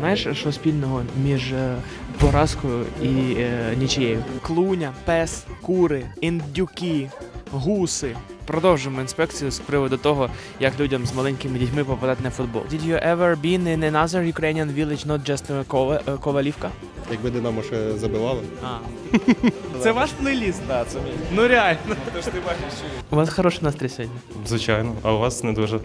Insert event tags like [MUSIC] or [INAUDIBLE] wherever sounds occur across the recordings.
Знаєш, що спільного між е, поразкою і е, нічією? Клуня, пес, кури, індюки, гуси. Продовжуємо інспекцію з приводу того, як людям з маленькими дітьми попадати на футбол. Did you ever been in another Ukrainian village, not just Kova- uh, Ковалівка? Якби Динамо ще забивали. А. [LAUGHS] Це ваш плейліст? Так, це мій. Ну реально. Тож ти бачиш, що У вас хороший настрій сьогодні. Звичайно, а у вас не дуже.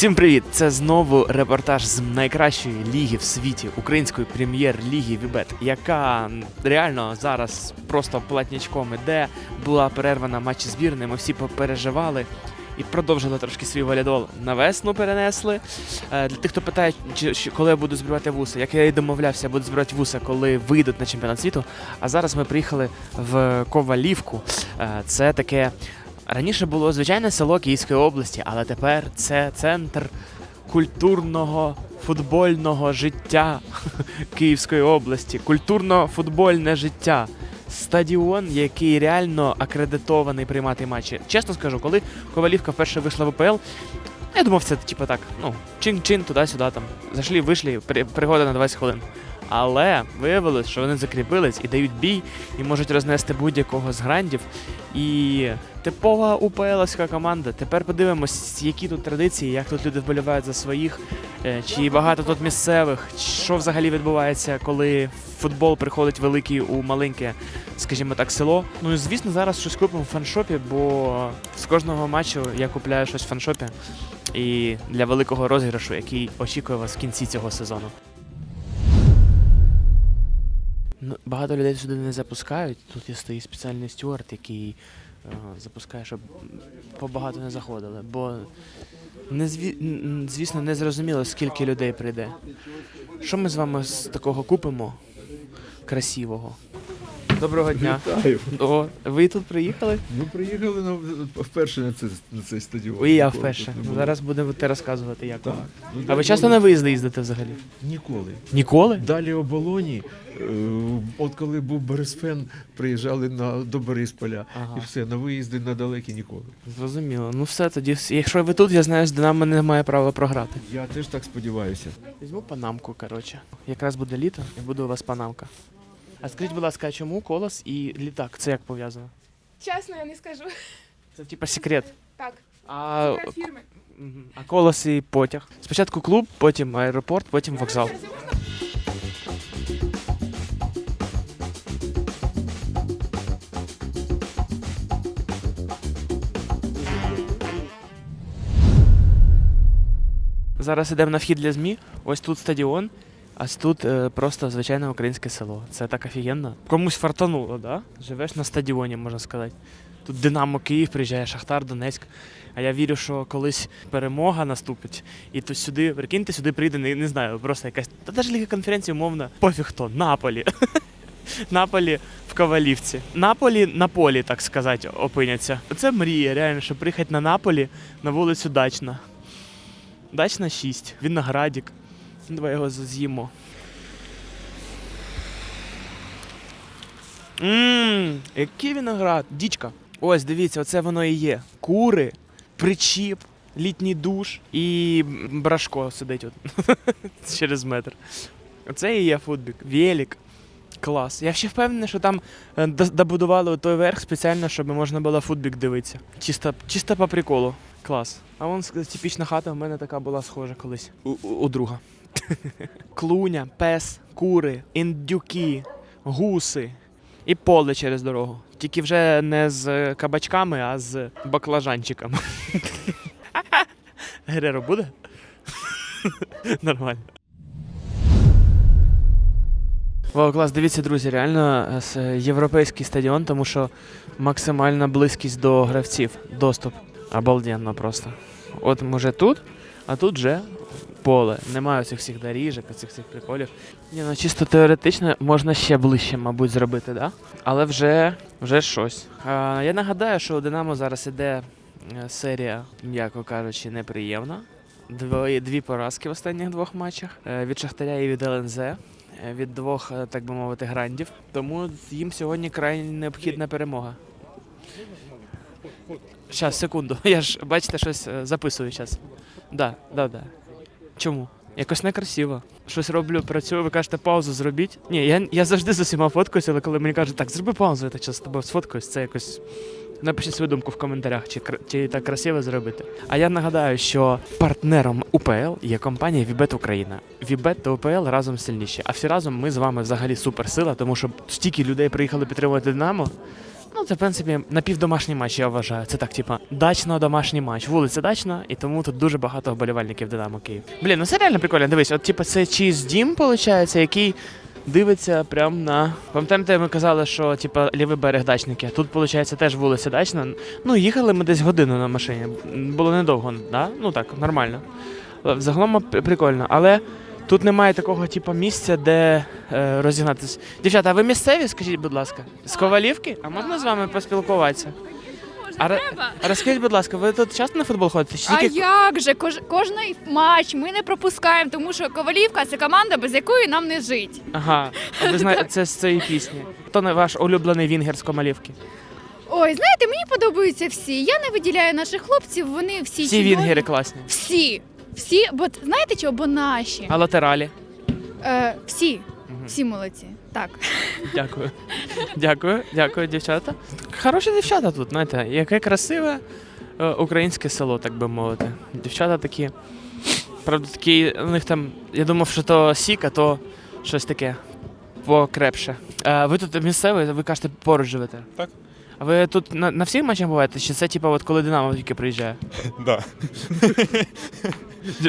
Всім привіт! Це знову репортаж з найкращої ліги в світі, української прем'єр-ліги Вібет, яка реально зараз просто платнячком іде. Була перервана матчі збірної, ми всі попереживали. І продовжили трошки свій валідол на весну перенесли. Е, Для тих, хто питає, чи- коли я буду збирати вуса, як я і домовлявся, я буду збирати вуса, коли вийдуть на чемпіонат світу. А зараз ми приїхали в Ковалівку. Е, Це таке Раніше було звичайне село Київської області, але тепер це центр культурного футбольного життя [LAUGHS] Київської області, культурно-футбольне життя. Стадіон, який реально акредитований приймати матчі. Чесно скажу, коли Ковалівка вперше вийшла в УПЛ, я думав, це типу так, ну, чин-чин, туди-сюди там. Зайшли, вийшли, при- пригода на 20 хвилин. Але виявилось, що вони закріпились і дають бій, і можуть рознести будь-якого з грандів. І типова УПЛовська команда. Тепер подивимось, які тут традиції, як тут люди вболівають за своїх, е, чи багато тут місцевих, що взагалі відбувається, коли футбол приходить великий у маленьке, скажімо так, село. Ну і звісно, зараз щось купимо в фаншопі, бо з кожного матчу я купляю щось в фаншопі. І для великого розіграшу, який очікує вас в кінці цього сезону. Ну, багато людей сюди не запускають. Тут є стоїть спеціальний стюард, який е, запускає, щоб побагато не заходили. Бо не зві... звісно, не зрозуміло, скільки людей прийде. Що ми з вами з такого купимо красивого? Доброго дня. Вітаю. О, ви тут приїхали? Ну, приїхали на, вперше на, це, на цей стадіон. І я Ніколи вперше. тут не було. Зараз будете розказувати, як. Так. вам. Ну, А ви часто на виїзди їздите взагалі? Ніколи. Ніколи? Далі оболоні, е, от коли був Борисфен, приїжджали на, до Борисполя. Ага. І все, на виїзди на далекі ніколи. Зрозуміло. Ну все тоді. всі- Якщо ви тут, я знаю, з Динамо не має права програти. Я теж так сподіваюся. Візьму панамку, коротше. Якраз буде літо і буде у вас панамка. А скажіть, будь ласка, чому колос і літак? Це як пов'язано? Чесно, я не скажу. Це типа секрет. Так, А, секрет фірми. мгм. а колос і потяг. Спочатку клуб, потім аеропорт, потім вокзал. Зараз йдемо на вхід для ЗМІ. Ось тут стадіон, а тут е, просто звичайне українське село. Це так офігенно. Комусь фартануло, да? Живеш на стадіоні, можна сказати. Тут Динамо Київ приїжджає, Шахтар, Донецьк. А я вірю, що колись перемога наступить, і то сюди, прикиньте, сюди прийде, не, не знаю, просто якась. Та навіть ліга конференції, умовно, пофіг хто, Наполі. [LAUGHS] Наполі в Ковалівці. Наполі на полі, так сказати, опиняться. Це мрія, реально, щоб приїхати на Наполі на вулицю Дачна. Дачна 6, Виноградік. Давай його з'їмо. Ммм, який виноград, дічка. Ось, дивіться, оце воно і є. Кури, причіп, літній душ і брашко сидить от [LAUGHS] через метр. Оце і є футбік. Велик. Клас. Я ще впевнений, що там е, добудували той верх спеціально, щоб можна було футбік дивитися. Чисто, чисто по приколу. Клас. А вон типічна хата в мене така була схожа колись. У, у друга. Клуня, пес, кури, індюки, гуси і поле через дорогу. Тільки вже не з кабачками, а з баклажанчиками. [LAUGHS] Гереро буде? [LAUGHS] Нормально. Вау, клас, дивіться, друзі, реально е, європейський стадіон, тому що максимальна близькість до гравців, доступ. Обалденно просто. От може тут, а тут вже поле. Немає цих всіх доріжок, цих всіх приколів. Ні, ну чисто теоретично можна ще ближче, мабуть, зробити, да? Але вже, вже щось. А, я нагадаю, що у Динамо зараз іде е, серія, м'яко кажучи, неприємна. Дві, дві поразки в останніх двох матчах е, від Шахтаря і від ЛНЗ. е, Від двох, так би мовити, грандів. Тому їм сьогодні крайне необхідна перемога. Щас, секунду. [LAUGHS] Я ж, бачите, щось записую зараз. Да, да, да. Чому? Якось некрасиво. Щось роблю, працюю, ви кажете, паузу зробіть. Ні, я, я завжди з усіма фоткаюся, але коли мені кажуть, так, зроби паузу, я так час з тобою сфоткаюсь, це якось. Напишіть свою думку в коментарях, чи, чи так красиво зробити. А я нагадаю, що партнером УПЛ є компанія Вібет Україна. Вібет та УПЛ разом сильніші. А всі разом ми з вами взагалі суперсила, тому що стільки людей приїхали підтримувати Динамо. Ну, це, в принципі, напівдомашній матч, я вважаю. Це так, типа, дачно-домашній матч. Вулиця дачна, і тому тут дуже багато вболівальників Динамо Київ. Блін, ну це реально прикольно. Дивись, от типа це чийсь дім, виходить, який дивиться прямо на. Пам'ятаєте, ми казали, що типа лівий берег дачники. Тут, виходить, теж вулиця дачна. Ну, їхали ми десь годину на машині. Було недовго, да? Ну так, нормально. Загалом прикольно. Але тут немає такого, типу, місця, де е, розігнатися. Дівчата, а ви місцеві, скажіть, будь ласка, з Ковалівки? А можна з вами поспілкуватися? А, ре- а розкажіть, будь ласка, ви тут часто на футбол ходите? Чи А тільки- як же? Кож, кожний матч ми не пропускаємо, тому що Ковалівка це команда, без якої нам не жить. Ага, а ви знаєте, це з цієї пісні. Хто не ваш улюблений вінгер з Комалівки? Ой, знаєте, мені подобаються всі. Я не виділяю наших хлопців, вони всі Всі чудові. вінгери класні. Всі. Всі, бо знаєте чого? Бо наші. А латералі? Е, всі. Всі молодці. Так. [LAUGHS] Дякую. Дякую, дякую, дівчата. Хороші дівчата тут, знаєте, яке красиве е, українське село, так би мовити. Дівчата такі. Правда, такі, у них там, я думав, що то сік, а то щось таке покрепше. Е, ви тут місцеві, ви кажете, поруч живете? Так. А ви тут на, на всіх матчах буваєте? Чи це типа от коли Динамо тільки приїжджає? [LAUGHS] Да.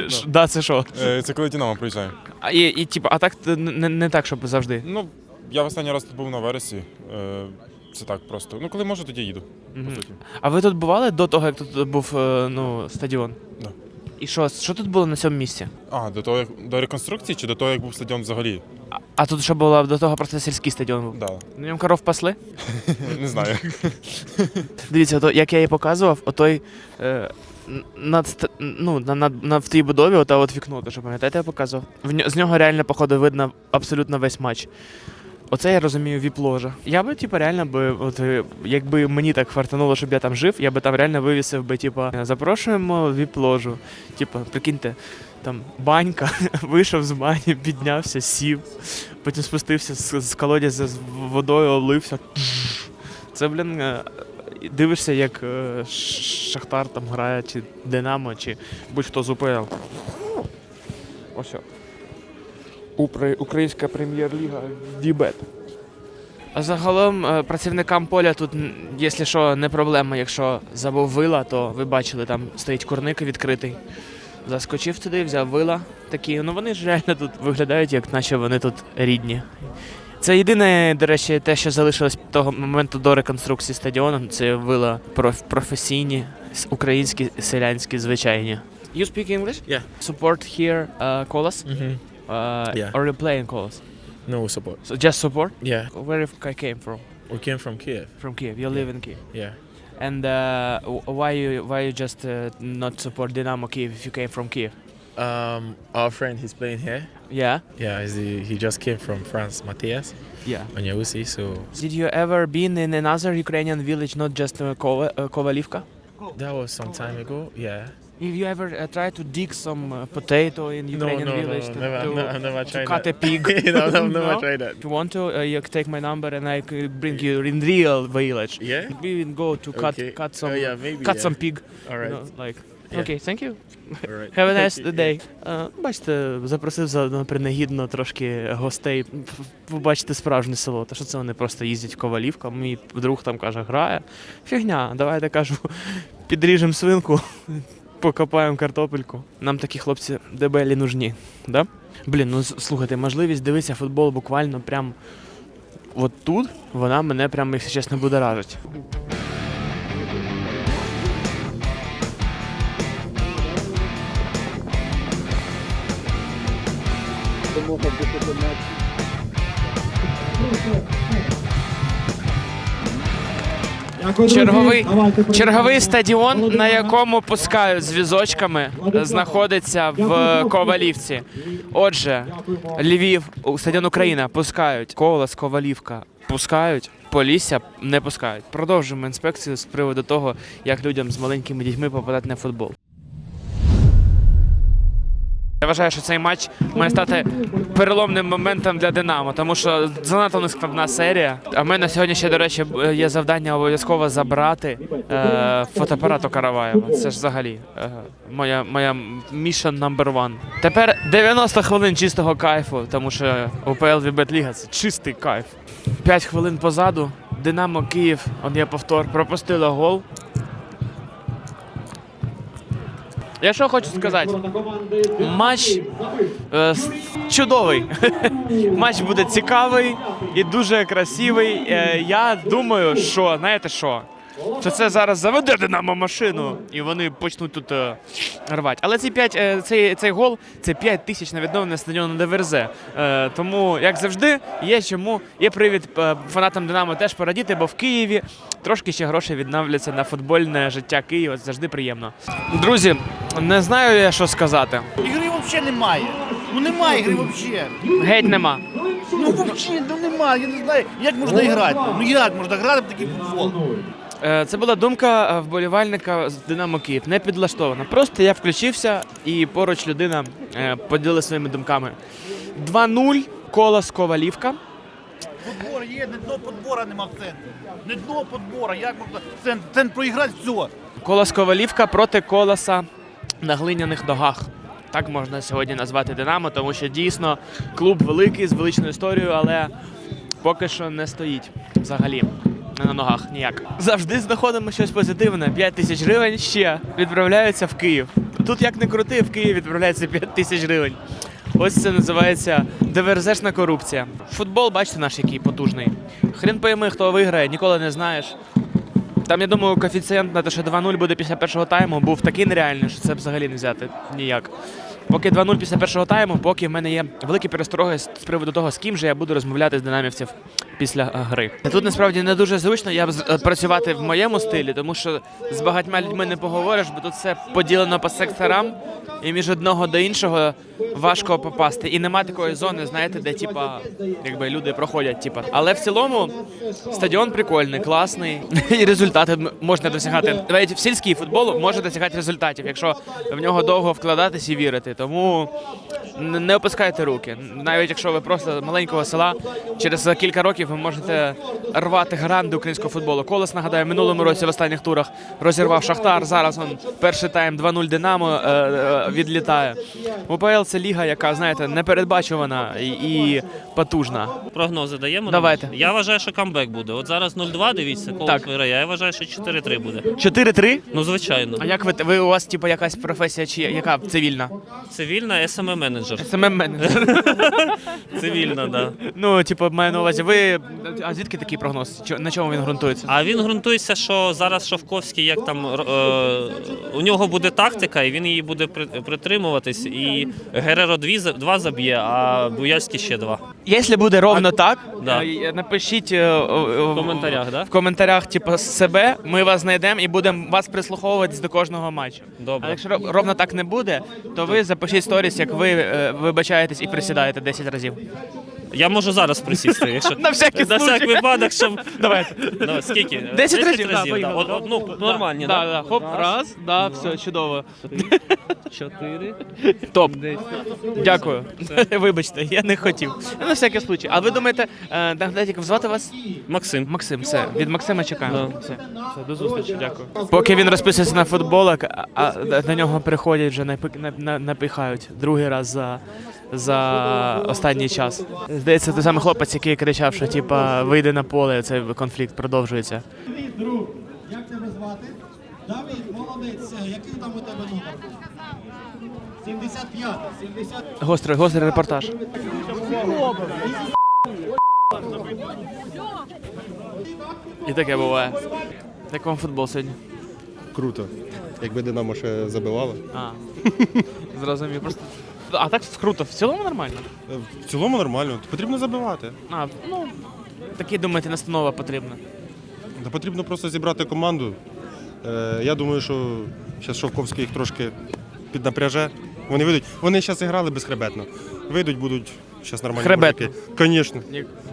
Ш- Да, це що? Е, Це коли Динамо приїжджає. А, і, і, типа, а так т- не, не так, щоб завжди. Ну, я в останній раз тут був на вересі. Е, Це так просто. Ну, коли можу, тоді їду. Мгм. По суті. А ви тут бували до того, як тут був е, ну, стадіон? Да. І що, що тут було на цьому місці? А, до того, як до реконструкції чи до того, як був стадіон взагалі? А, тут що було до того просто сільський стадіон був? Да. На ньому коров пасли? [LAUGHS] Не знаю. [LAUGHS] Дивіться, то, як я їй показував, отой е, над, ст- ну, на, на, на, в тій будові, ота от вікно, то що пам'ятаєте, я показував? В ньо, з нього реально, походу, видно абсолютно весь матч. Оце я розумію віп-ложа. Я би, типу, реально би, от е, якби мені так фартануло, щоб я там жив, я би там реально вивісив би, типу, запрошуємо віп-ложу. Типу, прикиньте, там банька, [LAUGHS] вийшов з бані, піднявся, сів, потім спустився з, з колодязя з водою, олився. Це, блін, е, дивишся, як е, Шахтар там грає, чи Динамо, чи будь-хто з УПЛ. Ось. Українська прем'єр-ліга Вібет. А загалом е, працівникам поля тут, якщо що, не проблема. Якщо забув вила, то ви бачили, там стоїть курник відкритий. Заскочив туди, взяв вила. Такі, ну вони ж реально тут виглядають, як наче вони тут рідні. Це єдине, до речі, те, що залишилось того моменту до реконструкції стадіону, це вила проф- професійні, українські, селянські, звичайні. You speak English? Yeah. Support here, uh, Colas? Mm-hmm. Uh, Yeah. Or you playing Colas? No support. So just support? Yeah, Where you came from? we came from Kiev. From Kiev. You live in Kiev. Yeah. And uh, w- why you why you just uh, not support Dynamo Kiev if you came from Kiev? Um, our friend, he's playing here. Yeah. Yeah, the, he just came from France, Matthias Yeah. Onyewusi. So Did you ever been in another Ukrainian village, not just uh, uh, Kovalivka? that was some time ago. Yeah. Have you ever uh, tried to dig some uh, potato in Ukrainian no, no, village no, to, never, to, no, I've never to cut that. a pig? no, no, never No? tried that. If you want to, uh, you take my number and I could bring you in real village. Yeah. We will go to cut Okay. cut some oh, yeah, maybe. cut yeah. some pig. All right, you know, like Yeah. okay, thank you. Right. Have a nice day. Е, Бачите, запросив заодно принагідно трошки гостей п- побачити справжнє село. Та що це вони просто їздять в Ковалівку, мій друг там каже, грає. Фігня, давайте кажу, підріжемо свинку, покопаємо картопельку. Нам такі хлопці дебелі нужні. Да? Блін, ну слухайте, можливість дивитися футбол буквально прям от тут, вона мене прям, якщо чесно, будоражить. Черговий, черговий стадіон, на якому пускають з візочками, знаходиться в Ковалівці. Отже, Львів, стадіон Україна пускають, Колос, Ковалівка пускають, Полісся не пускають. Продовжуємо інспекцію з приводу того, як людям з маленькими дітьми попадати на футбол. Я вважаю, що цей матч має стати переломним моментом для Динамо, тому що занадто нескладна серія. А в мене сьогодні ще, до речі, є завдання обов'язково забрати е, фотоапарат у Караваєва. Це ж взагалі е, моя, моя mission number. Тепер 90 хвилин чистого кайфу, тому що УПЛ Ліга це чистий кайф. 5 хвилин позаду. Динамо Київ, он є повтор, пропустила гол. Я що хочу сказати? Матч е, чудовий. [LAUGHS] Матч буде цікавий і дуже красивий. Е, я думаю, що знаєте що? Що це зараз заведе Динамо машину, і вони почнуть тут е, рвати. Але ці 5, е, цей, цей гол це 5 тисяч на відновлення стадіону ДВРЗ. Е, тому, як завжди, є чому є привід е, фанатам Динамо теж порадіти, бо в Києві трошки ще грошей відновляться на футбольне життя Києва. Це завжди приємно. Друзі, не знаю я що сказати. Ігри взагалі немає. Ну немає ігри взагалі. Геть нема. Ну взагалі ну немає. Я не знаю, як можна грати. Ну як можна грати в такий футбол? Е, Це була думка е, вболівальника з Динамо Київ, не підлаштована. Просто я включився і поруч людина е, поділилася своїми думками. 2-0, колос Ковалівка. Подбор є, не дно подбора нема в центрі. Не дно подбора, як можна центр, центр проіграти все. Колос Ковалівка проти колоса на глиняних ногах. Так можна сьогодні назвати Динамо, тому що дійсно клуб великий з величною історією, але поки що не стоїть взагалі не на ногах ніяк. Завжди знаходимо щось позитивне. 5 тисяч гривень ще відправляються в Київ. Тут як не крути, в Київ відправляється 5 тисяч гривень. Ось це називається диверзешна корупція. Футбол, бачите, наш який потужний. Хрен пойми, хто виграє, ніколи не знаєш. Там, я думаю, коефіцієнт на те, що 2-0 буде після першого тайму, був такий нереальний, що це взагалі не взяти ніяк. Поки 2-0 після першого тайму, поки в мене є великі перестороги з приводу того, з ким же я буду розмовляти з динамівців після е, гри. Тут насправді не дуже зручно я б е, працювати в моєму стилі, тому що з багатьма людьми не поговориш, бо тут все поділено по секторам, і між одного до іншого важко попасти. І нема такої зони, знаєте, де типа якби люди проходять. Типа. Але в цілому стадіон прикольний, класний, [LAUGHS] і результати можна досягати. Навіть в сільський футбол може досягати результатів, якщо в нього довго вкладатись і вірити. Тому не опускайте руки. Навіть якщо ви просто маленького села, через кілька років ви можете рвати гранди українського футболу. Колос, нагадаю, минулому році в останніх турах розірвав Шахтар. Зараз он перший тайм 2-0 Динамо е, е, відлітає. УПЛ це ліга, яка, знаєте, непередбачувана і, потужна. Прогнози даємо? Давайте. Я вважаю, що камбек буде. От зараз 0-2, дивіться, коло Так. виграє. Я вважаю, що 4-3 буде. 4-3? Ну, звичайно. А як ви, ви у вас типу якась професія чи яка цивільна? Цивільна СММ менеджер. СММ менеджер. [LAUGHS] Цивільна, да. Ну, типу, маю на увазі, ви. А звідки такий прогноз? Чо- На чому він ґрунтується? А він ґрунтується, що зараз Шовковський, як там е, у нього буде тактика, і він її буде при- притримуватись. І Гереро 2 заб'є, а Буяльський ще 2. Якщо буде ровно так, Да. е, напишіть е, в коментарях, да? в коментарях, типу, себе, ми вас знайдемо і будемо вас прислуховуватись до кожного матчу. А якщо ров- ровно так не буде, то ви запишіть сторіс, як ви е, вибачаєтесь і присідаєте 10 разів. Я можу зараз присісти, [LAUGHS] якщо На всякий на всяк случай. випадок, щоб Давайте. Давай, скільки? 10 разів, да, да. поїхали. Ну, нормальні, да? да? Да. Хоп, раз, да, все, чудово. Чотири. [LAUGHS] Топ. Дякую. Вибачте, я не хотів. Ну, На всякий случай. А ви думаєте, е, звати вас? Максим. Максим, все. Від Максима чекаємо. Все, все, до зустрічі, дякую. Поки він розписується на футболок, а, а до нього приходять вже напи- на- на- напихають другий раз за, за останній час. Здається, той самий хлопець, який кричав, що типа вийде на поле, цей конфлікт продовжується. Привіт, друг. Як тебе звати? Давид, молодець. Який там у тебе номер? 75. 70. Гострий, гострий репортаж. І таке буває. Як вам футбол сьогодні? Круто. Якби Динамо ще забивало. А, [LAUGHS] зрозумів. Просто. А так круто, в цілому нормально. Е, В цілому нормально. Потрібно забивати. А, ну, такі, думаєте, настанова потрібна. Та потрібно просто зібрати команду. Е, я думаю, що зараз Шовковський їх трошки піднапряже. Вони вийдуть. Вони зараз грали безхребетно. Вийдуть, будуть зараз нормальні Хребетно. Звісно.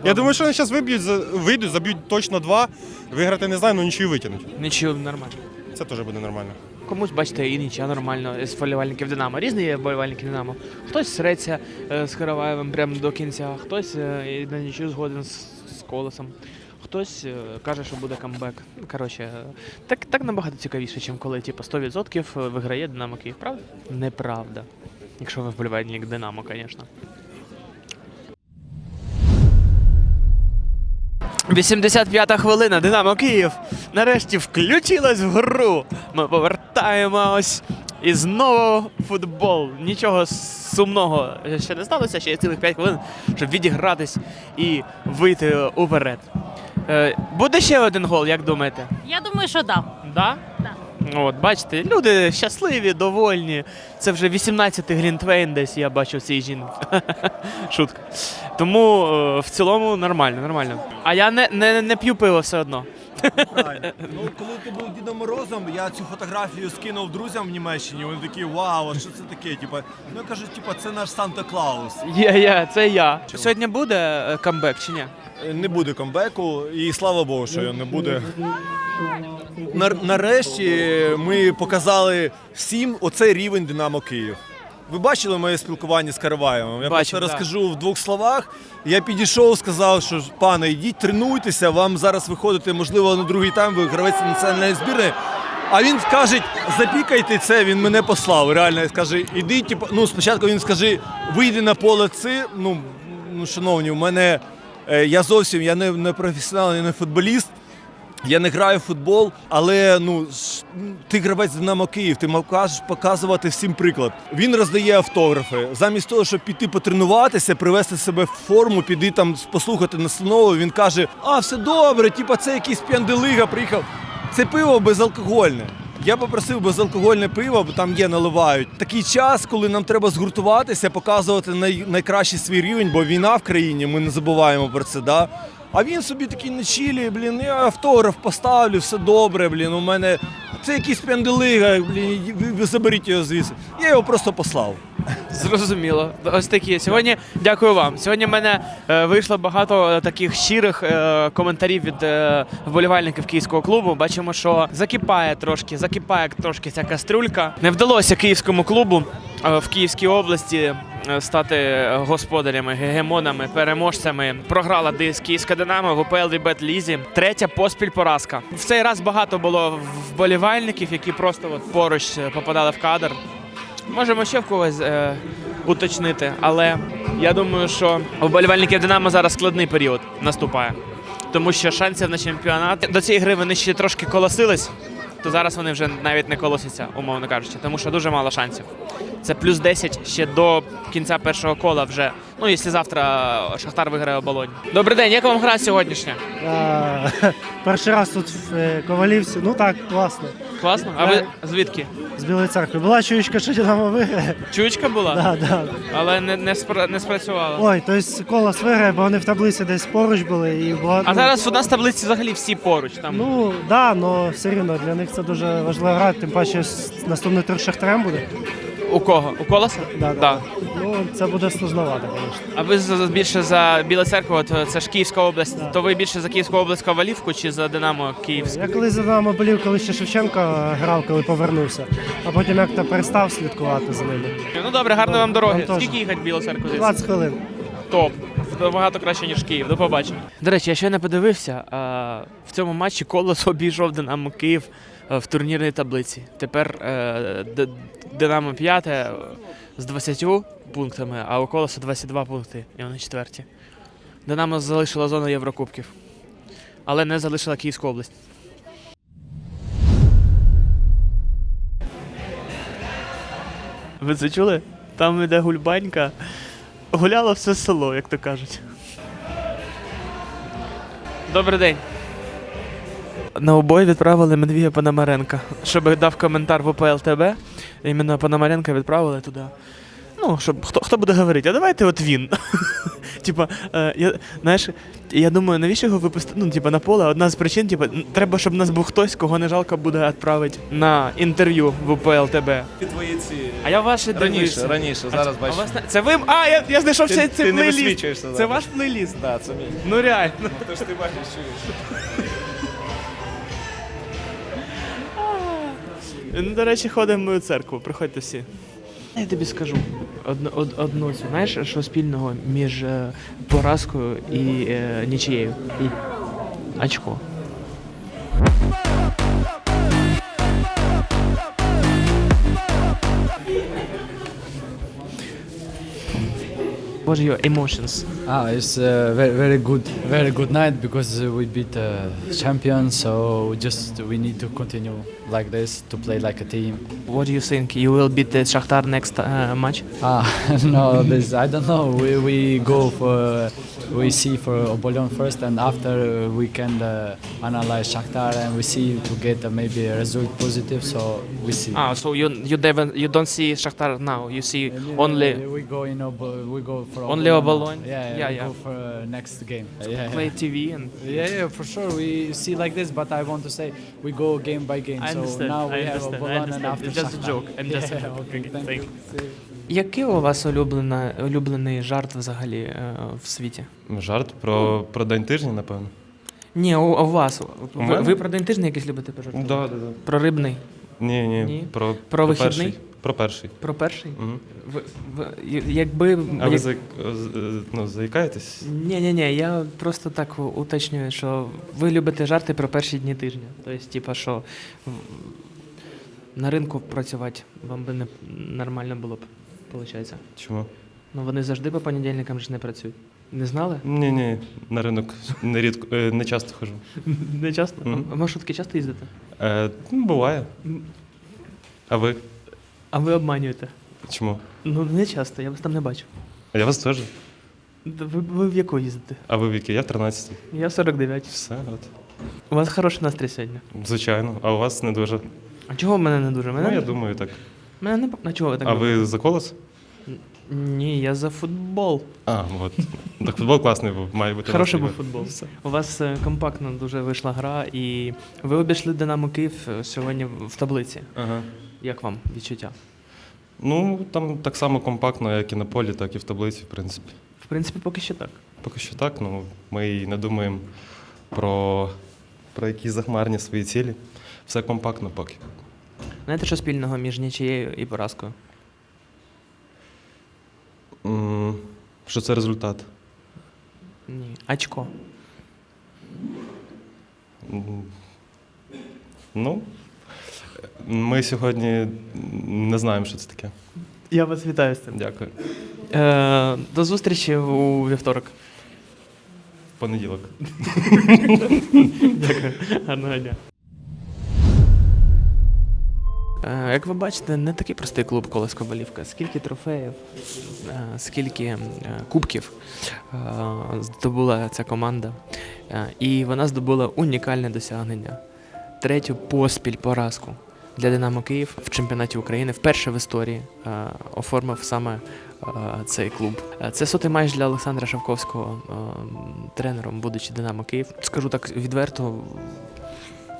Я думаю, що вони зараз виб'ють, за- вийдуть, заб'ють точно два. Виграти не знаю, але нічого витягнуть. Нічого нормально. Це теж буде нормально. Комусь, бачите, і нічого нормально з вболівальників Динамо. Різні є вболівальники Динамо. Хтось среться е, з Караваєвим прямо до кінця, хтось е, на нічого згоден з, колесом. Хтось е, каже, що буде камбек. Коротше, так, так набагато цікавіше, ніж коли типу, 100% виграє Динамо Київ, правда? Неправда. Якщо ви вболівальник Динамо, звісно. 85-та хвилина. Динамо Київ нарешті включилась в гру. Ми повертаємось. І знову футбол. Нічого сумного ще не сталося, ще є цілих 5 хвилин, щоб відігратись і вийти уперед. Е, буде ще один гол, як думаєте? Я думаю, що да. Да? Да. От, бачите, люди щасливі, довольні. Це вже 18-й Глінтвейн десь я бачу цій жінки. [LAUGHS] Шутка. Тому е, в цілому нормально, нормально. А я не, не, не п'ю пиво все одно. Правильно. [LAUGHS] Ну, коли ти був Дідом Морозом, я цю фотографію скинув друзям в Німеччині. Вони такі, вау, а що це таке? Типа, ну я кажу, типа, це наш Санта Клаус. Є, є, це я. Сьогодні буде е, камбек чи ні? Не буде камбеку, і слава Богу, що його не буде. Нар- нарешті ми показали всім оцей рівень Динамо Київ. Ви бачили моє спілкування з Караваєвим? Я Бачив, просто да. розкажу в двох словах. Я підійшов, сказав, що пане, йдіть, тренуйтеся, вам зараз виходити, можливо, на другий тайм, ви гравець національної збірної. А він каже, запікайте це, він мене послав. Реально каже, іди, типу, ну спочатку він скаже, вийди на поле це. Ну, ну шановні, у мене е, я зовсім я не, не професіонал, я не футболіст. Я не граю в футбол, але ну ти гравець Динамо Київ, ти можеш показувати всім приклад. Він роздає автографи. Замість того, щоб піти потренуватися, привести себе в форму, піди там послухати настанову. Він каже: А, все добре, типа це якийсь п'янделига приїхав. Це пиво безалкогольне. Я попросив безалкогольне пиво, бо там є наливають. Такий час, коли нам треба згуртуватися, показувати най, найкращий свій рівень, бо війна в країні, ми не забуваємо про це. Да? А він собі такий на чилі, блін, я автограф поставлю, все добре, блін. У мене це якийсь пенделига, блін, ви, заберіть його звідси. Я його просто послав. Зрозуміло. Ось такі. Сьогодні дякую вам. Сьогодні в мене е, вийшло багато е, таких щирих е, коментарів від е, вболівальників київського клубу. Бачимо, що закипає трошки, закипає трошки ця кастрюлька. Не вдалося київському клубу е, в Київській області стати господарями, гегемонами, переможцями. Програла десь Київська Динамо в УПЛ Вібет Лізі. Третя поспіль поразка. В цей раз багато було вболівальників, які просто от поруч е, попадали в кадр. Можемо ще в когось е, уточнити, але я думаю, що вболівальників Динамо зараз складний період наступає. Тому що шансів на чемпіонат до цієї гри вони ще трошки колосились, то зараз вони вже навіть не колосяться, умовно кажучи, тому що дуже мало шансів. Це плюс 10 ще до кінця першого кола вже. Ну, якщо завтра Шахтар виграє оболонь. Добрий день, як вам гра сьогоднішня? [LAUGHS] Перший раз тут в е, Ковалівці. Ну так, класно. Класно? А ви звідки? З Білої церкви. Була чуєчка, що Динамо виграє. Чуєчка була? Да, да. Але не, не, спра- не спрацювала. Ой, тобто колос виграє, бо вони в таблиці десь поруч були. І була, А ну, зараз у нас в таблиці взагалі всі поруч. Там Ну, да, але все рівно для них це дуже важлива гра, тим паче наступний тур Шахтарем буде. У кого? У колоса? Да, Да. да. Ну, це буде сложновато, звісно. А ви за- більше за Біла церкву, от е, це ж Київська область. Да. То ви більше за Київську область Ковалівку чи за Динамо Київську? Я колись за Динамо болів, коли ще Шевченко грав, коли повернувся, а потім як-то перестав слідкувати за ними. Ну добре, гарно вам дороги. Вам теж. Скільки їхати в Білу церкву? звідси? 20 хвилин. Топ. Набагато краще, ніж Київ. До побачення. До речі, я ще не подивився. А, в цьому матчі Колос обійшов Динамо Київ в турнірній таблиці. Тепер е, Динамо п'яте е, з 20 пунктами, а у Колоса 22 пункти. І вони четверті. Динамо залишила зону Єврокубків, але не залишила Київську область. Ви це чули? Там іде гульбанька. Гуляло все село, як то кажуть. Добрий день. На обой відправили Медвія Пономаренка, щоб дав коментар в ОПЛ ТБ. Іменно Пономаренка відправили туди. Ну, щоб хто, хто буде говорити, а давайте от він. [LAUGHS] Типа, е, я, знаєш, я думаю, навіщо його випустити? Ну, типа, на поле. Одна з причин, типа, треба, щоб в нас був хтось, кого не жалко буде відправити на інтерв'ю в УПЛ ТБ. Твої ці А я ваші раніше, А це- а у вас не- Це ви. А, я, я знайшов цей, цей плейліст. висвічуєшся Це ваш плейліст. Да, це мій. Ну реально. Тож ти бачиш, чуєш. Ну, До речі, ходимо в мою церкву, приходьте всі. Я тобі скажу одну, од, одну цю. Знаєш, що спільного між е, поразкою і е, нічиєю? І очко. What are your emotions? Ah, it's uh, very, very good, very good night because we beat uh, champion. So just we need to continue like this to play like a team. What do you think? You will beat the Shakhtar next uh, match? Ah, [LAUGHS] no, this I don't know. We, we go for we see for Obolon first, and after we can uh, analyze Shakhtar and we see to get uh, maybe a result positive. So we see. Ah, so you you never you don't see Shakhtar now. You see only Uh, we go in Obo- we go for Only Obolon? Yeah, yeah, Yeah, we yeah. go for uh, next game. Yeah, yeah. play TV and Yeah, yeah, for sure. We see like this, but I want to say we go game by game. I so understand, now we I have understand, I Obolon and understand. after It's just a Shakhtar. joke, I'm just a yeah, joke. okay, Okay, thank, thank you. See you. Який у вас улюблена, улюблений жарт взагалі е, в світі? Жарт про, про день тижня, напевно. Ні, у, у вас. Ви, мене? ви про день тижня якийсь любите пожартувати? Да, да, да. Про рибний? Ні, ні, Ні? Про, Про вихідний? перший. Про перший. Про перший? Угу. Ви, ви, якби... А ви як- ну, заїкаєтесь? Ні, ні, ні, я просто так уточнюю, що ви любите жарти про перші дні тижня. Тобто, типа, що на ринку працювати вам би не нормально було б, виходить. Чому? Ну вони завжди по понедільникам ж не працюють. Не знали? Ні, ні, на ринок не рідко, е, не часто ходжу. [LAUGHS] Не часто? Мгм. А в маршрутки часто їздите? Е, ну, буває. А ви? А ви обманюєте? Чому? Ну не часто, я вас там не бачу. А я вас теж. Д- Ви, ви в яку їздите? А ви в якій? Я в 13 Я в 49. Все, от. У вас хороший настрій сьогодні. Звичайно. А у вас не дуже. А чого в мене не дуже? Мене, Ну, я думаю, так. мене не... А чого ви так А думаєте? ви за колос? Ні, я за футбол. А, от. Так футбол класний був, має бути. Хороший настрій. був футбол. У вас е, компактно дуже вийшла гра, і ви обійшли Динамо Київ е, сьогодні в таблиці. Ага. Як вам відчуття? Ну, там так само компактно, як і на полі, так і в таблиці, в принципі. В принципі, поки що так. Поки що так, ну ми і не думаємо про, про якісь захмарні свої цілі. Все компактно поки. Знаєте, що спільного між нічією і поразкою? М, Що це результат? Ні. Очко. М, Ну, ми сьогодні не знаємо, що це таке. Я вас вітаю з цим. Дякую. Е, до зустрічі у вівторок. В понеділок. Дякую. Гарного дня. Е, Як ви бачите, не такий простий клуб Колес Ковалівка. Скільки трофеїв, е, скільки е, кубків е, здобула ця команда. Е, І вона здобула унікальне досягнення. Третю поспіль поразку для Динамо Київ в чемпіонаті України вперше в історії е, оформив саме е, цей клуб. Е, Це сотий матч для Олександра Шавковського тренером, будучи Динамо Київ. Скажу так відверто,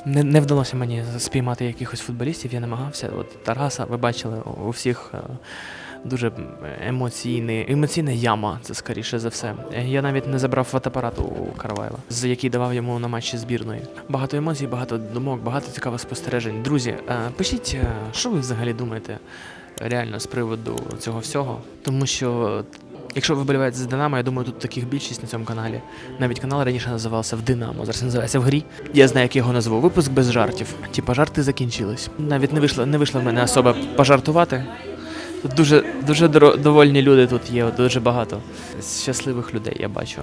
не, не вдалося мені спіймати якихось футболістів, я намагався. От Тараса, ви бачили, у- всіх дуже емоційний, емоційна яма, це скоріше за все. Я навіть не забрав фотоапарат у Караваєва, з який давав йому на матчі збірної. Багато емоцій, багато думок, багато цікавих спостережень. Друзі, е, пишіть, е, що ви взагалі думаєте реально з приводу цього всього, тому що. Якщо ви вболіваєте за Динамо, я думаю, тут таких більшість на цьому каналі. Навіть канал раніше називався в Динамо, зараз називається в грі. Я знаю, як його назву. Випуск без жартів. Типа жарти закінчились. Навіть не вийшло, не вийшло в мене особа пожартувати. Тут дуже, дуже довольні люди тут є, дуже багато щасливих людей, я бачу.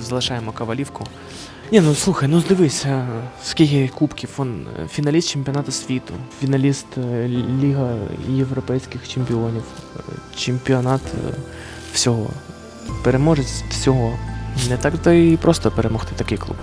Залишаємо кавалівку. Ні, ну слухай, ну дивись, е, скільки кубків. Он е, фіналіст чемпіонату світу, фіналіст е, Ліга європейських чемпіонів, чемпіонат всього. Переможець всього. Не так то і просто перемогти такий клуб.